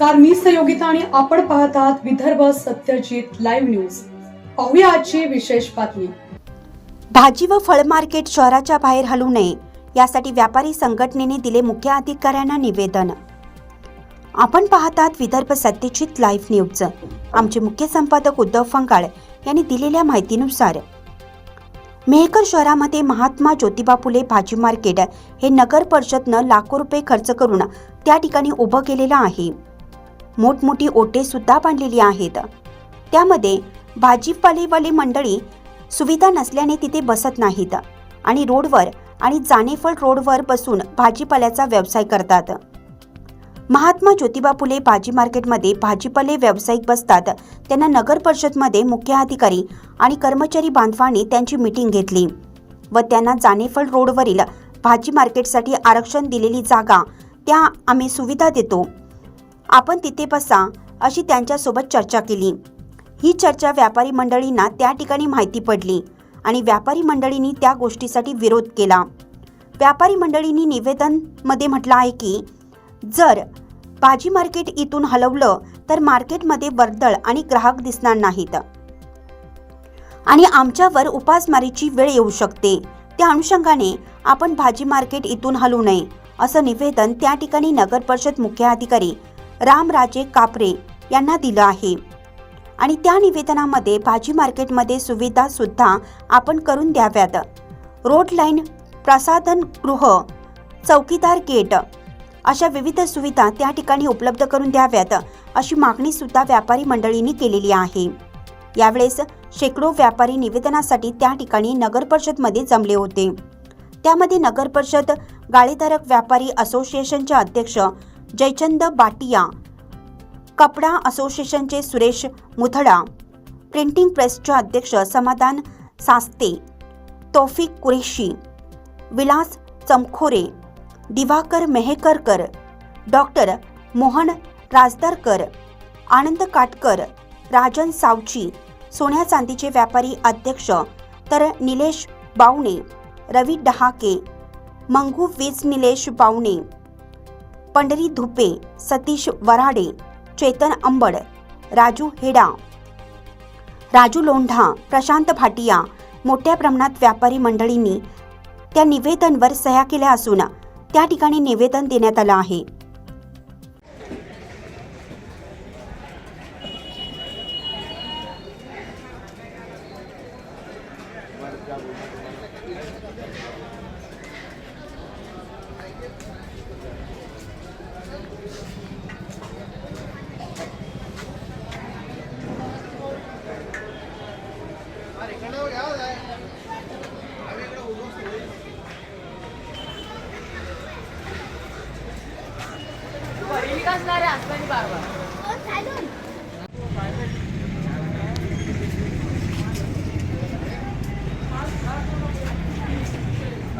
नमस्कार मी सहयोगिता आणि आपण पाहत आहात विदर्भ सत्यजित लाईव्ह न्यूज. पाहूया आजची विशेष बातमी. भाजी व फळ मार्केट शहराच्या बाहेर हलू नये यासाठी व्यापारी संघटनेने दिले मुख्य अधिकाऱ्यांना निवेदन. आपण पाहतात विदर्भ सत्यजित लाईव्ह न्यूज. आमचे मुख्य संपादक उद्धव फंगाळ यांनी दिलेल्या माहितीनुसार मेहकर शहरामध्ये महात्मा ज्योतिबा फुले भाजी मार्केट हे नगर परिषदनं लाखो रुपये खर्च करून त्या ठिकाणी उभं केलेलं आहे. मोठमोठी ओटे सुद्धा बांधलेली आहेत. त्यामध्ये भाजीपालेवाली मंडळी सुविधा नसल्याने तिथे बसत नाहीत आणि रोडवर आणि जानेफळ रोडवर बसून भाजीपाल्याचा व्यवसाय करतात. महात्मा ज्योतिबा फुले भाजी मार्केटमध्ये भाजीपाले व्यावसायिक बसतात. त्यांना नगर परिषदमध्ये मुख्य अधिकारी आणि कर्मचारी बांधवांनी त्यांची मीटिंग घेतली व त्यांना जानेफळ रोडवरील भाजी मार्केटसाठी आरक्षण दिलेली जागा त्या आम्ही सुविधा देतो. आपण तिथे बसा अशी त्यांच्यासोबत चर्चा केली. ही चर्चा व्यापारी मंडळींना त्या ठिकाणी माहिती पडली आणि व्यापारी मंडळींनी त्या गोष्टीसाठी विरोध केला. व्यापारी मंडळींनी निवेदनमध्ये म्हटलं आहे की जर भाजी मार्केट इथून हलवलं तर मार्केटमध्ये वर्दळ आणि ग्राहक दिसणार नाहीत. आणि आमच्यावर उपासमारीची वेळ येऊ शकते. त्या अनुषंगाने आपण भाजी मार्केट इथून हलवू नये असं निवेदन त्या ठिकाणी नगर परिषद मुख्य अधिकारी रामराजे कापरे यांना दिलं आहे. आणि त्या निवेदनामध्ये भाजी मार्केटमध्ये सुविधासुद्धा आपण करून द्याव्यात. रोड लाईन प्रसाधन गृह चौकीदार गेट अशा विविध सुविधा त्या ठिकाणी उपलब्ध करून द्याव्यात अशी मागणीसुद्धा व्यापारी मंडळींनी केलेली आहे. यावेळेस शेकडो व्यापारी निवेदनासाठी त्या ठिकाणी नगर परिषदमध्ये जमले होते. त्यामध्ये नगर परिषद गाळेधारक व्यापारी असोसिएशनचे अध्यक्ष जयचंद बाटिया कपडा असोसिएशनचे सुरेश मुथडा प्रिंटिंग प्रेसचे अध्यक्ष समाधान सास्ते तौफिक कुरेशी विलास चमखोरे दिवाकर मेहेकरकर डॉक्टर मोहन राजदारकर आनंद काटकर राजन सावची सोन्या चांदीचे व्यापारी अध्यक्ष तर निलेश बावणे रवी डहाके मंगू वीज निलेश बावणे पंढरी धुपे सतीश वराडे चेतन अंबड राजू हेडा राजू लोंढा प्रशांत भाटिया मोठ्या प्रमाणात व्यापारी मंडळींनी त्या निवेदनवर सह्या केल्या असून त्या ठिकाणी निवेदन देण्यात आलं आहे.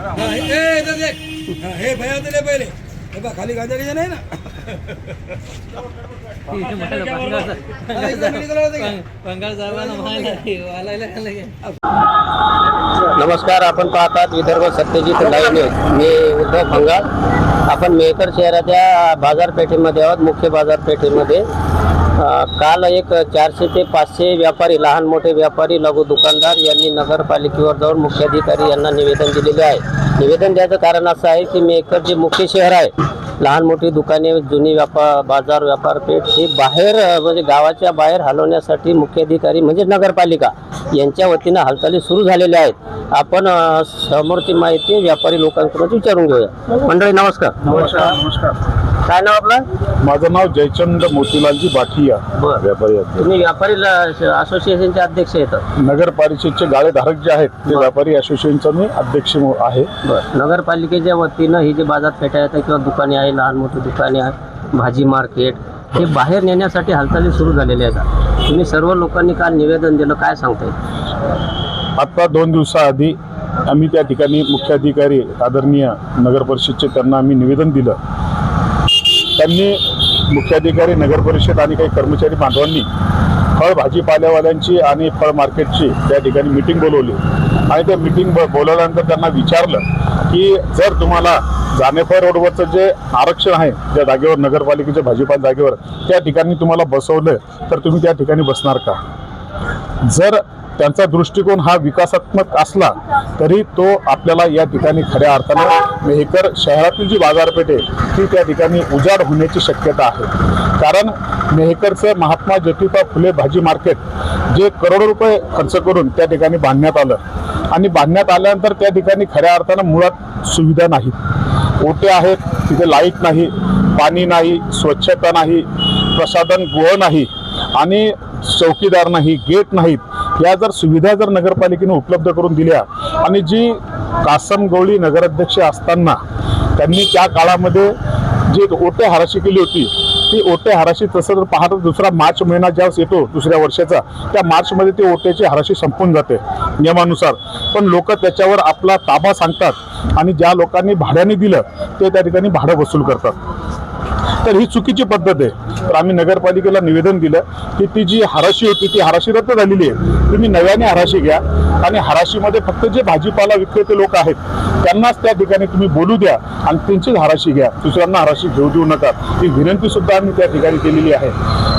हा, ए, इधर देख. हा, हे भैया दिले पहिले हे बघ खाली गांजारीचे नाही ना हा, इकडे मिलीकडे होते का? बंगाल साहेबांना माहिती लगे नमस्कार आपण पाहतात विदर्भ सत्यजित लाईव्ह न्यूज. मी उद्धव फंगाळ आपण मेहकर शहराच्या बाजारपेठेमध्ये आहोत मुख्य बाजारपेठेमध्ये. काल एक चारशे ते पाचशे व्यापारी लहान मोठे व्यापारी लघु दुकानदार यांनी नगरपालिकेवर जाऊन मुख्याधिकारी यांना निवेदन दिलेले आहे. निवेदन द्यायचं कारण असं आहे की मेहकर जे मुख्य शहर आहे लहान मोठी दुकाने जुनी व्यापार बाजार व्यापारपेठ हे बाहेर म्हणजे गावाच्या बाहेर हलवण्यासाठी मुख्याधिकारी म्हणजे नगरपालिका यांच्या वतीनं हालचाली सुरू झालेल्या आहेत. आपण समोरची माहिती व्यापारी लोकांकडून विचारून घेऊया. मंडळी नमस्कार. नमस्कार नमस्कार. काय नाव आपलं? माझं नाव जयचंद मोतीलालजी बाठिया. व्यापारी. तुम्ही व्यापारी असोसिएशनचे अध्यक्ष आहेत. नगर परिषदचे गाळेधारक जे आहेत ते व्यापारी असोसिएशनचा मी अध्यक्ष आहे. नगरपालिकेच्या वतीनं ही जे बाजारपेठा आहेत किंवा दुकाने आहे लहान मोठी दुकाने आहे भाजी मार्केट हे बाहेर नेण्यासाठी हालचाली सुरू झालेल्या आहेत. तुम्ही सर्व लोकांनी काल निवेदन दिलं काय सांगता येईल आता दोन दिवसाआधी आम्ही त्या ठिकाणी मुख्याधिकारी आदरणीय नगर परिषदचे त्यांना आम्ही निवेदन दिलं. त्यांनी मुख्याधिकारी नगर परिषद आणि काही कर्मचारी बांधवांनी फळ भाजीपाल्यावाल्यांची आणि फळ मार्केटची त्या ठिकाणी मिटिंग बोलवली. आणि त्या मिटिंग बोलवल्यानंतर त्यांना विचारलं की जर तुम्हाला जानेफळ रोडवरचं जे आरक्षण आहे ज्या जागेवर नगरपालिकेच्या भाजीपाला जागेवर त्या ठिकाणी तुम्हाला बसवलं तर तुम्ही त्या ठिकाणी बसणार का? जर त्यांचा दृष्टिकोन हा विकासात्मक असला तरी तो आपल्याला या ठिकाणी खऱ्या अर्थानं मेहकर शहरातील जी बाजारपेठ आहे ती त्या ठिकाणी उजाड होण्याची शक्यता आहे. कारण मेहकरचं महात्मा ज्योतिबा फुले भाजी मार्केट जे करोडो रुपये खर्च करून त्या ठिकाणी बांधण्यात आलं आणि बांधण्यात आल्यानंतर त्या ठिकाणी खऱ्या अर्थानं मुळात सुविधा नाहीत. ओटे आहेत तिथे लाइट नाही पाणी नाही स्वच्छता नाही प्रसाधन गृह नाही आणि चौकीदार नाही गेट नाहीत. या जर सुविधा जर नगरपालिकेने उपलब्ध करून दिल्या आणि जी कासम गवळी नगराध्यक्ष असताना त्यांनी त्या काळामध्ये जी ओटे हाराशी केली होती ती ओटे हाराशी तसं जर पाहता दुसरा मार्च महिना ज्यावेळेस येतो दुसऱ्या वर्षाचा त्या मार्चमध्ये ती ओट्याची हाराशी संपून जाते नियमानुसार. पण लोक त्याच्यावर आपला ताबा सांगतात आणि ज्या लोकांनी भाड्याने दिलं ते त्या ठिकाणी भाडं वसूल करतात. तर ही चुकीची पद्धत आहे. तर आम्ही नगरपालिकेला निवेदन दिलं की ती जी हराशी होती ती हराशी रद्द झालेली आहे. तुम्ही नव्याने हराशी घ्या. आणि हराशीमध्ये फक्त जे भाजीपाला विक्रेते लोक आहेत त्यांनाच त्या ठिकाणी तुम्ही बोलू द्या आणि त्यांचीच हराशी घ्या. दुसऱ्यांना हराशी घेऊ देऊ नका. ही विनंती सुद्धा आम्ही त्या ठिकाणी केलेली आहे.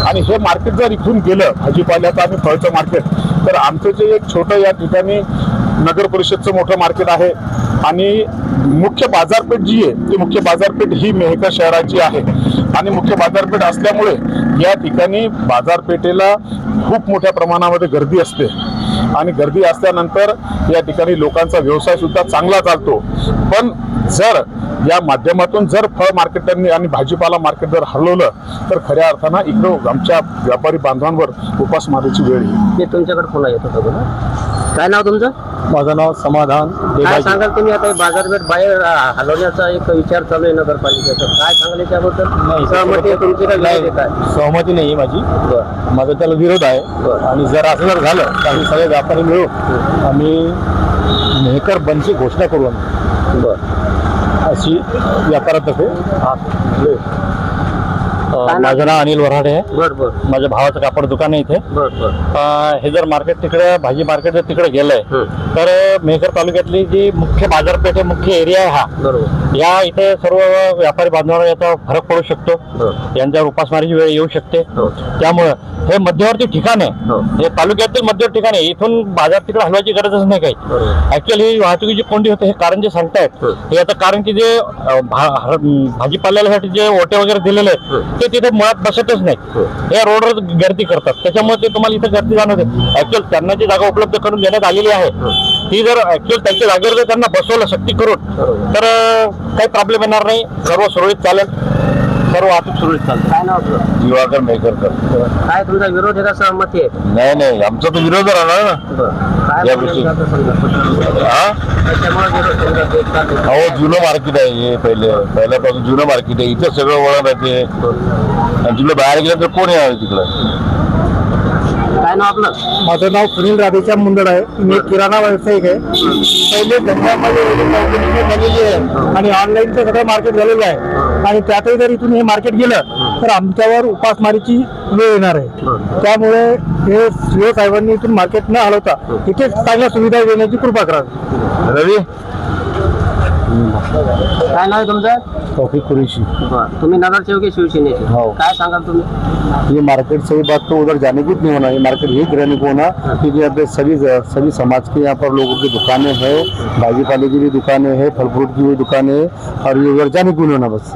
आणि हे मार्केट जर इथून गेलं भाजीपाल्याचं आणि फळचं मार्केट तर आमचं जे एक छोटं या ठिकाणी नगर परिषदचं मोठं मार्केट आहे. आणि मुख्य बाजारपेठ जी आहे ती मुख्य बाजारपेठ ही मेहकर शहराची आहे. आणि मुख्य बाजारपेठ असल्यामुळे या ठिकाणी बाजारपेठेला खूप मोठ्या प्रमाणामध्ये गर्दी असते. आणि गर्दी असल्यानंतर या ठिकाणी लोकांचा व्यवसाय सुद्धा चांगला चालतो. पण जर या माध्यमातून जर फळ मार्केटांनी आणि भाजीपाला मार्केट जर हलवलं तर खऱ्या अर्थानं इकडं आमच्या व्यापारी बांधवांवर उपासमारीची वेळ येईल. ते तुमच्याकडे फोन येत होता काय नाव तुमचं? माझं नाव समाधान काय सांगाल तुम्ही आता हे बाजारपेठ बाहेर हलवण्याचा एक विचार चालू आहे नगरपालिकेचा. काय सांगाल त्याबद्दल सहमती आहे तुमची आहे काय? सहमती नाही माझी. बरं. माझा त्याला विरोध आहे. बरं. आणि जर असं जर झालं तर आम्ही सगळे व्यापारी मिळून आम्ही मेहकर बंदची घोषणा करू आम्ही. बरं. अशी व्यापारातर्फे. नाव? माझं नाव अनिल वराडे आहे. बरं बरं. माझ्या भावाचं कापड दुकान आहे इथे. बरं बरं. अं, हे जर मार्केट तिकडे भाजी मार्केट जर तिकडे गेलंय हं. तर मेहकर तालुक्यातली जी मुख्य बाजारपेठ आहे मुख्य एरिया आहे हा. बरोबर. या इथे सर्व व्यापारी बांधवांना याचा फरक पडू शकतो. बरं यांच्यावर उपासमारीची वेळ येऊ शकते. हो. त्यामुळं हे मध्यवर्ती ठिकाण आहे. हो. हे तालुक्यातील मध्यवर्ती ठिकाण आहे. इथून बाजार तिकडे हलवायची गरजच नाही काही. बरोबर. ऍक्च्युअली ही वाहतुकीची कोंडी होते हे कारण जे सांगतायत हं. हे आता कारण की जे अं, भा- ह- भाजीपाल्यासाठी जे ओटे वगैरे दिलेले आहेत हं. ते तिथे मुळात बसतच नाही. हं. हे रोडवर गर्दी करतात. त्याच्यामुळे ते तुम्हाला इथे गर्दी जाणवते ऍक्च्युअल त्यांना जी जागा उपलब्ध करून देण्यात आलेली आहे ती जर ऍक्च्युअल त्यांच्या जागेवर जर त्यांना बसवलं सक्ती करून बरोबर तर काही प्रॉब्लेम येणार नाही. सर्व सुरळीत चालेल. सर्व वाहतूक सुरळीत चालेल काय नाव आपलं दिवाकर मेकरकर काय तुमचा विरोध आहे का सहमती आहे? नाही नाही आमचा तर विरोध राहणार ना. काय या गोष्टी-? हा त्याच्यामुळे विरोध? अहो जुनं मार्केट आहे हे पहिले. पहिल्यापासून जुनं मार्केट आहे. इथं सगळं वळण आहे ते. आणि तिकडे बाहेर गेलं तर कोण येणार तिकडं? काय नाव आपलं? माझं नाव सुनील राधेच्या मुंदड आहे. मी किराणा व्यावसायिक आहे. पहिले धंद्यामध्ये एवढी कंपनी झालेली आहे. आणि ऑनलाईनचं सगळं मार्केट झालेलं आहे. आणि त्यातही जर इथून हे मार्केट गेलं तर आमच्यावर उपासमारीची वेळ येणार आहे. त्यामुळे हे सीओ साहेबांनी इथून मार्केट न हलवता इथे चांगल्या सुविधा देण्याची कृपा करावी. रवी काय नाव आहे तुमचं? टॉपिक कुरेशी. बरं. तुम्ही नगरसेवक आहे शिवसेनेचे. हो. काय सांगाल तुम्ही? ये मार्केट सही बात तो उधर जाने की नहीं होना ये मार्केट यही रहने को होना क्योंकि यहाँ पे सभी सभी समाज के यहाँ पर लोगों की दुकानें है भाजी पाले की भी दुकानें है फल फ्रूट की भी दुकानें है और ये उधर जाने को नहीं होना बस.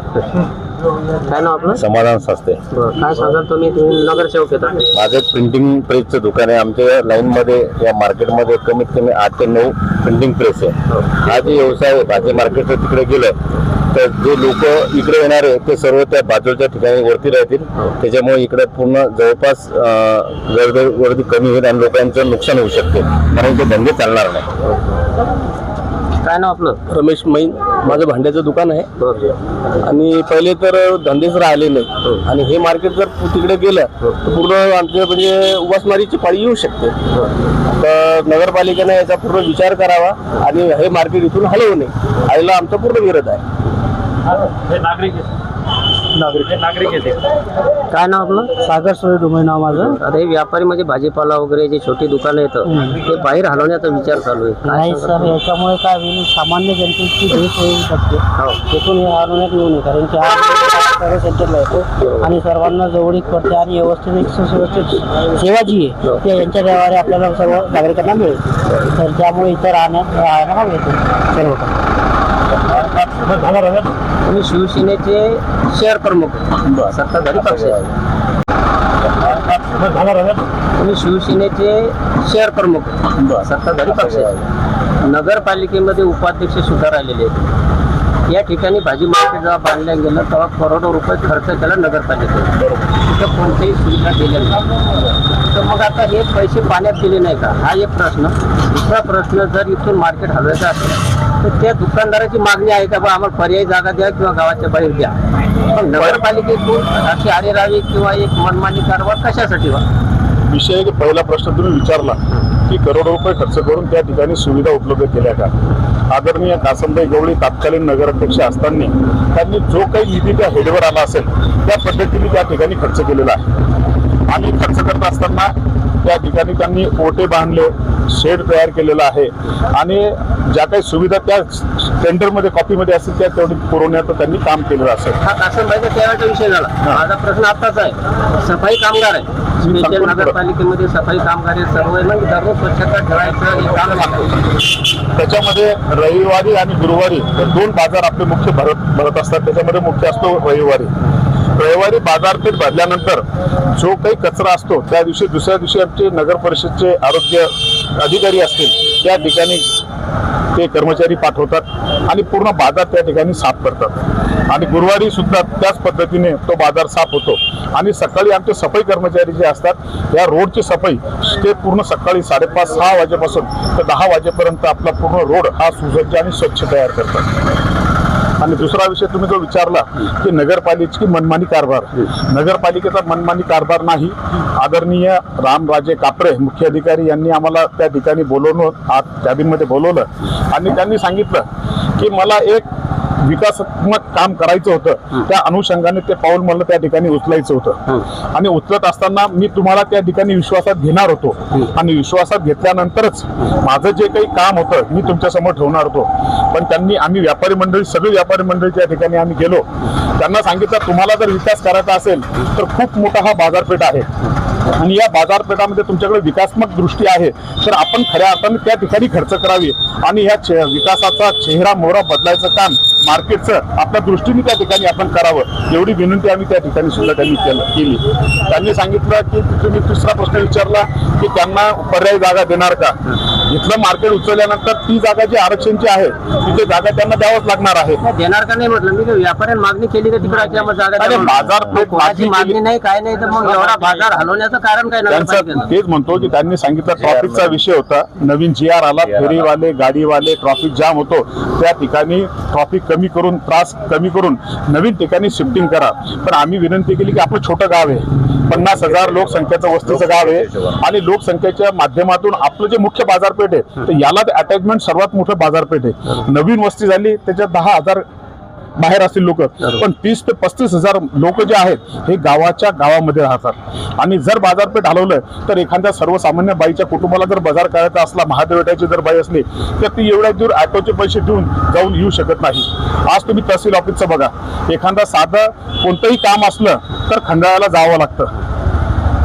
काय नाव आपलं? समाधान बरं काय सांगाल तुम्ही? तुम्ही नगरसेवक येतात माझं प्रिंटिंग प्रेसचं दुकान आहे. आमच्या लाईनमध्ये या मार्केटमध्ये कमीत कमी आठ ते नऊ प्रिंटिंग प्रेस आहे. हा. जे व्यवसाय आहे भाजी मार्केटचं तिकडे गेलं तर जे लोक इकडे येणार आहे ते सर्व त्या बाजूच्या ठिकाणी वरती राहतील. त्याच्यामुळे इकडे पूर्ण जवळपास गर्दी गर्दी कमी होईल आणि लोकांचं नुकसान होऊ शकते. कारण ते धंदे चालणार नाही. काय नाव आपलं? रमेश मैन माझं भांड्याचं दुकान आहे. आणि पहिले तर धंदेच राहिले नाही. आणि हे मार्केट जर तिकडे गेलं तर पूर्ण आमच्या म्हणजे उपासमारीची पाळी येऊ शकते. तर नगरपालिकेने याचा पूर्ण विचार करावा आणि हे मार्केट इथून हलवू नये आईला आमचा पूर्ण विरोध आहे. नागरिक नागरिक येते काय नाव आपलं? सागर सोय डोमे नाव माझं. आता हे व्यापारी म्हणजे भाजीपाला वगैरे जे छोटी दुकानं येतं ते बाहेर हलवण्याचा विचार चालू आहे. काय नाही? सर याच्यामुळे काय होईल सामान्य जनतेची भेट होऊ शकते हो. तिथून हे आणण्यात येऊ नये कारण की हा सर्व सेंटरला येतो आणि सर्वांना जवळीक पडते आणि व्यवस्थित एक सुव्यवस्थित सेवा जी आहे ते यांच्या व्यवहारे आपल्याला सर्व नागरिकांना मिळेल. तर त्यामुळे इथं राहण्यात राहायला हवं येतो सर्व तुम्ही शिवसेनेचे शहर प्रमुख. सत्ताधारी पक्ष. आहे. तुम्ही शिवसेनेचे शहर प्रमुख. सत्ताधारी पक्ष. आहे. नगरपालिकेमध्ये उपाध्यक्ष सुद्धा राहिलेले आहेत. या ठिकाणी भाजी मार्केट जेव्हा बांधल्या गेलं तेव्हा करोडो रुपये खर्च केला नगरपालिकेने. तिथं कोणतीही सुविधा दिल्या नाही. तर मग आता हे पैसे पाण्यात गेले नाही का? हा एक प्रश्न. दुसरा प्रश्न जर इथून मार्केट हलवायचं असेल तर त्या दुकानदाराची मागणी आहे का? बा आम्हाला पर्यायी जागा द्या किंवा गावाच्या बाहेर द्या. पण नगरपालिकेतून अशी आरेरावी किंवा एक मनमानी कारभार कशासाठी वा विषय पहिला प्रश्न तुम्ही विचारला. की करोडो रुपये खर्च करून त्या ठिकाणी सुविधा उपलब्ध केल्या का? आदरणीय कासमबाई गवळी तत्कालीन नगराध्यक्ष असताना त्यांनी जो काही निधी त्या हेडवर आला असेल त्या पद्धतीने त्या ठिकाणी खर्च केलेला आहे. आणि खर्च करत असताना त्या ठिकाणी त्यांनी ओटे बांधले शेड तयार केलेला आहे. आणि ज्या काही सुविधा त्या टेंडरमध्ये कॉपीमध्ये असतील त्या तेवढी पुरवण्याचं त्यांनी काम केलेलं असेल. हा विषय झाला. माझा प्रश्न आताच आहे. सफाई कामगार आहे. नगरपालिकेमध्ये सफाई कामगार हे सर्व आहे म्हणजे दररोज स्वच्छता ठेवायचं हे काम लागतं. त्याच्यामध्ये रविवारी आणि गुरुवारी दोन बाजार आपले मुख्य भरत भरत असतात. त्याच्यामध्ये मुख्य असतो रविवारी. रविवारी बाजारपेठ भरल्यानंतर जो काही कचरा असतो त्या दिवशी दुसऱ्या दिवशी आमचे नगर परिषदचे आरोग्य अधिकारी असतील त्या ठिकाणी ते कर्मचारी पाठवतात आणि पूर्ण बाजार त्या ठिकाणी साफ करतात. आणि गुरुवारी सुद्धा त्याच पद्धतीने तो बाजार साफ होतो. आणि सकाळी आमचे सफाई कर्मचारी जे असतात या रोडची सफाई ते पूर्ण सकाळी साडेपाच सहा वाजेपासून तर दहा वाजेपर्यंत आपला पूर्ण रोड हा सुसज्ज आणि स्वच्छ तयार करतात. आणि दुसरा विषय तुम्ही जो विचारला की नगरपालिकेची मनमानी कारभार. नगरपालिकेचा मनमानी कारभार नाही. आदरणीय रामराजे कापरे मुख्य अधिकारी यांनी आम्हाला त्या ठिकाणी बोलवून आत कॅबिनमध्ये बोलवलं. आणि त्यांनी सांगितलं की मला एक विकासात्मक काम करायचं होतं. त्या अनुषंगाने ते पाऊल मला त्या ठिकाणी उचलायचं होतं. आणि उचलत असताना मी तुम्हाला त्या ठिकाणी विश्वासात घेणार होतो. आणि विश्वासात घेतल्यानंतरच माझं जे काही काम होतं मी तुमच्यासमोर ठेवणार होतो. पण त्यांनी आम्ही व्यापारी मंडळी सगळी व्यापारी मंडळीच्या ठिकाणी आम्ही गेलो त्यांना सांगितलं तुम्हाला जर विकास करायचा असेल तर खूप मोठा हा बाजारपेठ आहे. आणि या बाजारपेठामध्ये तुमच्याकडे विकासात्मक दृष्टी आहे तर आपण खऱ्या अर्थाने त्या ठिकाणी खर्च करावी. आणि ह्या चे- विकासाचा चेहरा मोहरा बदलायचं काम मार्केटचं आपल्या दृष्टीने त्या ठिकाणी आपण करावं एवढी विनंती आम्ही त्या ठिकाणी सुद्धा त्यांनी केलं केली. त्यांनी सांगितलं की तुम्ही तिसरा प्रश्न विचारला की त्यांना पर्यायी जागा देणार का? इथलं मार्केट उचलल्यानंतर ती जागा जी आरक्षणची आहे तिथे जागा त्यांना द्यावंच लागणार आहे. देणार का नाही म्हटलं? मी व्यापाऱ्याने मागणी केली का तिकडे जागा कोणाची मागणी. नाही काय नाही तर मग एवढा बाजार हलवण्याचं कारण काय त्यांचं तेच म्हणतो की त्यांनी सांगितलं ट्रॉफिकचा विषय होता. नवीन जी आर आला फेरीवाले गाडीवाले ट्रॉफिक जाम होतो. त्या ठिकाणी ट्रॉफिक कमी करून त्रास कमी करून नवीन ठिकाणी शिफ्टिंग करा. पण आम्ही विनंती केली की आपलं छोटं गाव आहे. पन्नास हजार लोकसंख्येचं वस्तीचं गाव आहे. आणि लोकसंख्येच्या माध्यमातून आपलं जे मुख्य बाजारपेठ आहे. तर याला अटॅचमेंट सर्वात मोठं बाजारपेठ आहे. नवीन वस्ती झाली त्याच्यात दहा हजार बाहेर असतील लोक. पण तीस ते पस्तीस हजार लोक जे आहेत हे गावाच्या गावामध्ये राहतात. आणि जर बाजारपेठ हलवलं तर एखाद्या सर्वसामान्य बाईच्या कुटुंबाला जर बाजार करायचा असला महादेवटाची जर बाई असली तर ती एवढ्या दूर ऑटोचे पैसे देऊन जाऊन येऊ शकत नाही. आज तुम्ही तहसील ऑफिसचं बघा. एखादा साधं कोणतंही काम असलं तर खंडाळ्याला जावं लागतं.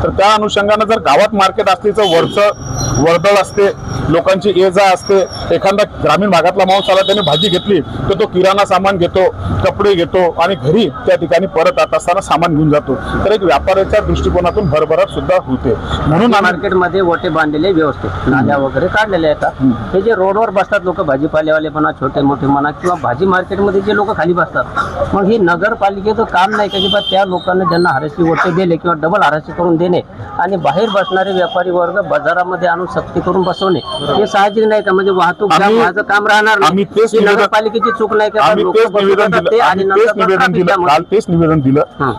तर त्या अनुषंगानं जर गावात मार्केट असली तर वरचं वर्दळ असते लोकांची ये जा असते. एखादा ग्रामीण भागातला माणूस आला त्याने भाजी घेतली तर तो किराणा सामान घेतो कपडे घेतो आणि घरी त्या ठिकाणी परत येत असताना सामान घेऊन जातो. तर एक व्यापाऱ्याच्या दृष्टिकोनातून भरभराट सुद्धा होते. म्हणून मार्केटमध्ये ओटे बांधलेले व्यवस्थित. नाल्या वगैरे काढलेले आहेत. हे जे रोडवर बसतात लोक भाजीपालेवाले म्हणा छोटे मोठे म्हणा किंवा भाजी मार्केटमध्ये जे लोक खाली बसतात मग हे नगरपालिकेचं काम नाही का की बा त्या लोकांना ज्यांना आरएससी ओटे दिले किंवा डबल आरएससी करून देणे आणि बाहेर बसणारे व्यापारी वर्ग बाजारामध्ये आणून सक्ती करून बसवणे. हे साहजिक नाही का? म्हणजे वाहतूक व्हायचं काम राहणार नाही. नगरपालिकेची चूक नाही का? तेच निवेदन दिलं. काल तेच निवेदन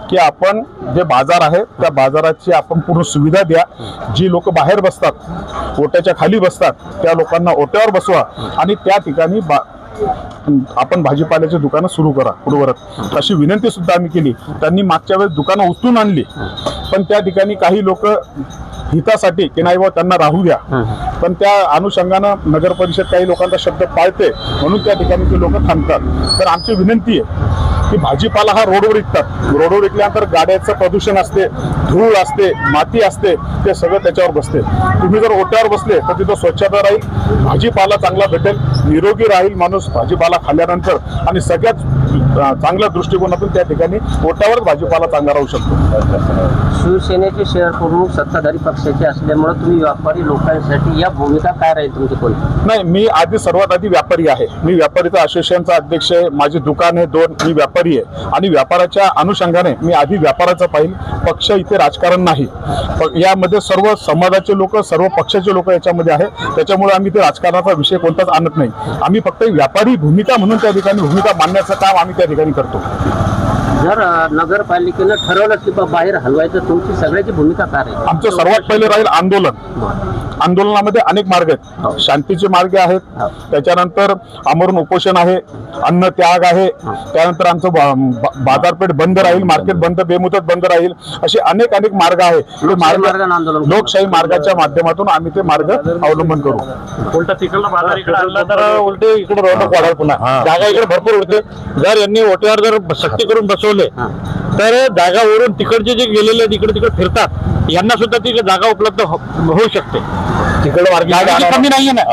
की आपण जे बाजार आहे त्या बाजाराची आपण पूर्ण सुविधा द्या. जी लोक बाहेर बसतात ओट्याच्या खाली बसतात त्या लोकांना ओट्यावर बसवा आणि त्या ठिकाणी आपण भाजीपाल्याची दुकानं सुरू करा पूर्वरत अशी विनंती सुद्धा आम्ही केली. त्यांनी मागच्या वेळेस दुकानं उचलून आणली. पण त्या ठिकाणी काही लोक हितासाठी की नाही त्यांना राहू द्या. पण त्या अनुषंगानं नगर परिषद काही लोकांचा शब्द पाळते म्हणून त्या ठिकाणी ते लोक थांबतात. तर आमची विनंती आहे की भाजीपाला हा रोडवर विकतात. रोडवर विकल्यानंतर गाड्याचं प्रदूषण असते धूळ असते माती असते ते सगळं त्याच्यावर बसते. तुम्ही जर ओट्यावर बसले तर तिथं स्वच्छता राहील भाजीपाला चांगला भेटेल निरोगी राहील माणूस भाजीपाला खाल्ल्यानंतर आणि सगळ्यात चांगल्या दृष्टिकोनातून त्या ठिकाणी ओट्यावरच भाजीपाला चांगला राहू शकतो. शिवसेनेचे शहर प्रमुख सत्ताधारी पक्षाचे असल्यामुळे तुम्ही व्यापारी लोकांसाठी या भूमिका काय राहील तुमची कोणती नाही मी आधी सर्वात आधी व्यापारी आहे. मी व्यापारीचा असोसिएशनचा अध्यक्ष आहे माझी दुकान आहे दोन मी व्यापारी आहे. आणि व्यापाराच्या अनुषंगाने मी आधी व्यापाराचं पाहिजे पक्ष इथे राजकारण नाही. यामध्ये सर्व समाजाचे लोक सर्व पक्षाचे लोक याच्यामध्ये आहे. त्याच्यामुळे आम्ही ते राजकारणाचा विषय कोणताच आणत नाही. आम्ही फक्त व्यापारी भूमिका म्हणून त्या ठिकाणी भूमिका मांडण्याचं काम आम्ही त्या ठिकाणी करतो. जर नगरपालिकेनं ठरवलं की बाहेर हलवायचं तुमची सगळ्याची भूमिका काय आमचं सर्वात पहिले राहील आंदोलन. आंदोलनामध्ये अनेक मार्ग आहेत. शांतीचे मार्ग आहेत. त्याच्यानंतर आमरण उपोषण आहे अन्न त्याग आहे. त्यानंतर आमचं बाजारपेठ बंद राहील मार्केट बंद बेमुदत बंद राहील असे अनेक अनेक मार्ग आहे. लोकशाही मार्गाच्या माध्यमातून आम्ही ते मार्ग अवलंबन करू. उलटा तिकडला बाजार इकडे आणला तर उलटे इकडे रोडक वाढाल पुन्हा. जागा इकडे भरपूर उडते. जर यांनी ओट्यावर जर सक्ती करून बसवले तर जागावरून तिकडचे जे गेलेले तिकडे तिकडे फिरतात. यांना सुद्धा ती जागा उपलब्ध हो- होऊ शकते. कमी नाहीये ना.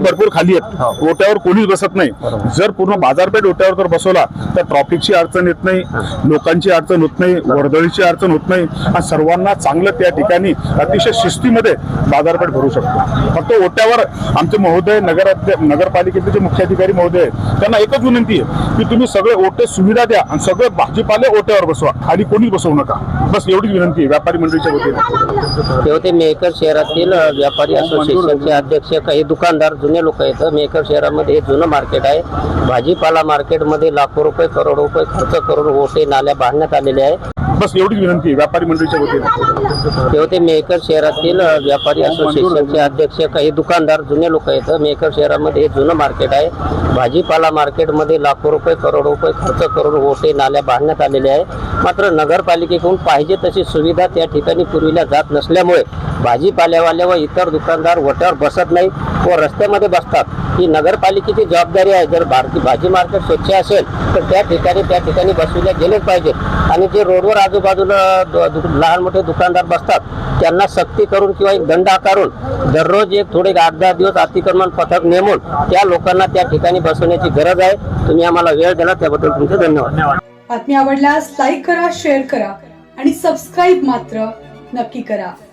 भरपूर खाली आहेत. ओट्यावर कोणीच बसत नाही. जर पूर्ण बाजारपेठ ओट्यावर जर बसवला तर ट्रॉफिकची अडचण येत नाही लोकांची अडचण होत नाही वर्दळीची अडचण होत नाही. आणि सर्वांना चांगलं त्या ठिकाणी अतिशय शिस्तीमध्ये बाजारपेठ भरू शकतो. फक्त ओट्यावर आमचे महोदय नगर नगरपालिकेचे जे मुख्याधिकारी महोदय त्यांना एकच विनंती आहे की तुम्ही सगळे ओटे सुविधा द्या आणि सगळे भाजीपाले ओट्यावर बसवा. खाली कोणीच बसवू नका. बस एवढीच विनंती आहे व्यापारी मंडळीच्या वतीने. ते होते मेकर शहरातील व्यापारी असोसिएशनचे अध्यक्ष काही दुकानदार जुने लोक आहेत. मेकर शहरामध्ये हे जुनं मार्केट आहे. भाजीपाला मार्केटमध्ये लाखो रुपये करोडो रुपये खर्च करून ओटे नाल्या बांधण्यात आलेले आहे. बस एवढीच विनंती आहे व्यापारी मंडळीच्या वतीने. ते होते मेकर शहरातील व्यापारी असोसिएशनचे अध्यक्ष काही दुकानदार जुने लोक आहेत. मेकर शहरामध्ये हे जुनं मार्केट आहे. भाजीपाला मार्केटमध्ये लाखो रुपये करोडो रुपये खर्च करून ओटे नाल्या बांधण्यात आलेले आहे. मात्र नगरपालिकेकडून पाहिजे तशी सुविधा त्या ठिकाणी पुरविल्या जात नसल्यामुळे भाजीपाल्यावाले व इतर दुकानदार वट्यावर बसत नाही व रस्त्यामध्ये बसतात. ही नगरपालिकेची जबाबदारी आहे. जर भारती भाजी मार्केट स्वच्छ असेल तर त्या ठिकाणी त्या ठिकाणी बसविल्या गेलेच पाहिजेत. आणि जे रोडवर आजूबाजूला लहान मोठे दुकानदार बसतात त्यांना सक्ती करून किंवा एक दंड आकारून दररोज एक थोडे आठ दहा दिवस अतिक्रमण पथक नेमून त्या लोकांना त्या ठिकाणी बसवण्याची गरज आहे. तुम्ही आम्हाला वेळ दिला त्याबद्दल तुमचे धन्यवाद. बातमी आवडल्यास लाईक करा शेअर करा आणि सबस्क्राईब मात्र नक्की करा.